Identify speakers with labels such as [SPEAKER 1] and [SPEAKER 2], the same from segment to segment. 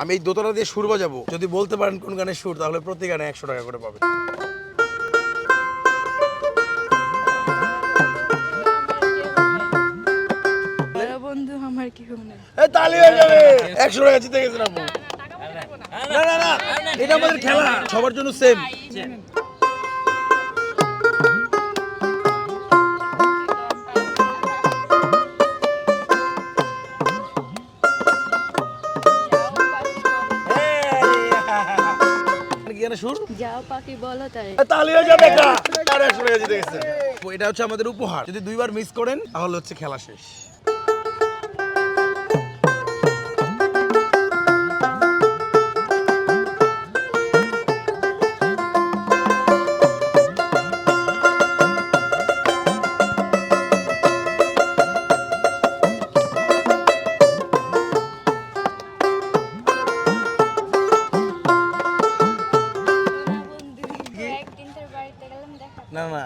[SPEAKER 1] আমি এই দোতলা দিয়ে সুর বাজাবো যদি বলতে পারেন কোন গানের সুর তাহলে প্রতি গানে একশো টাকা করে পাবে
[SPEAKER 2] বড় বন্ধু আমার কি মনে
[SPEAKER 1] তালি হয়ে যাবে একশো টাকা জিতে গেছেন আপু না না না এটা আমাদের খেলা সবার জন্য সেম জানে সুর?
[SPEAKER 2] যাও পাখি বলো তাই।
[SPEAKER 1] হয়ে যাবে সুরে জিতে গেছে। এটা হচ্ছে আমাদের উপহার। যদি দুইবার মিস করেন তাহলে হচ্ছে খেলা শেষ। না না।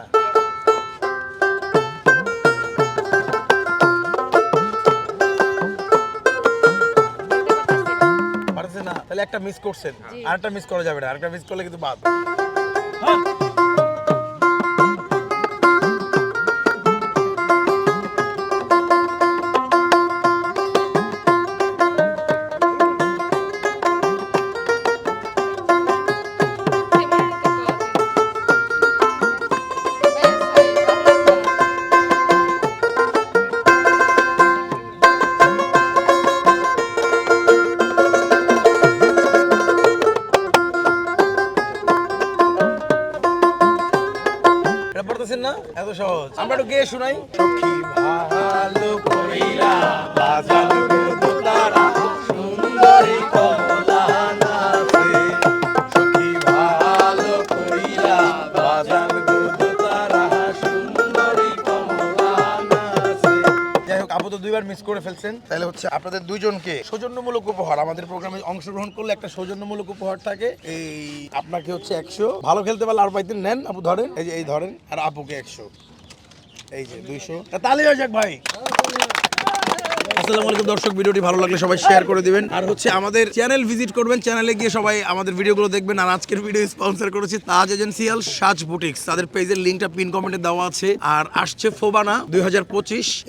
[SPEAKER 1] পারছে না। তাহলে একটা মিস করছেন। আরেকটা মিস করা যাবে না। আরেকটা মিস করলে কিন্তু বাদ। পারতেছেন না? এত সহজ। আমরা একটু গিয়ে শোনাই। ভালো করিলা বাজালো যাই হোক আপু তো দুইবার মিস করে ফেলছেন। তাহলে হচ্ছে আপনাদের দুইজনকে সৌজন্যমূলক উপহার, আমাদের প্রোগ্রামে অংশগ্রহণ করলে একটা সৌজন্যমূলক উপহার থাকে। এই আপনাকে হচ্ছে একশো। ভালো খেলতে পারলে আর পাইতেন নেন আপু, ধরেন। এই যে, এই ধরেন, আর আপুকে একশো। এই যে, দুইশো। তাহলে যাক ভাই। আসসালামু আলাইকুম দর্শক ভিডিওটি ভালো লাগলে সবাই শেয়ার করে দিবেন। আর হচ্ছে আমাদের চ্যানেল ভিজিট করবেন চ্যানেলে গিয়ে সবাই আমাদের ভিডিওগুলো দেখবেন। আর আজকের ভিডিও স্পন্সর করেছি তাজ এজেন্সিয়াল সাজ বুটিক্স তাদের পেজের লিঙ্কটা পিন কমেন্টে দেওয়া আছে। আর আসছে ফোবানা দুই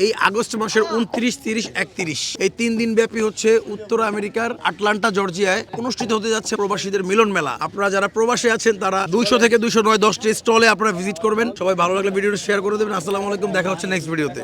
[SPEAKER 1] এই আগস্ট মাসের উনত্রিশ তিরিশ একত্রিশ। এই তিন দিন ব্যাপী হচ্ছে উত্তর আমেরিকার আটলান্টা জর্জিয়ায় অনুষ্ঠিত হতে যাচ্ছে প্রবাসীদের মিলন মেলা। আপনারা যারা প্রবাসী আছেন তারা দুইশো থেকে দুইশো নয় দশটি স্টলে আপনারা ভিজিট করবেন। সবাই ভালো লাগলে ভিডিওটা শেয়ার করে দেবেন। আসসালামু আলাইকুম দেখা হচ্ছে নেক্সট ভিডিওতে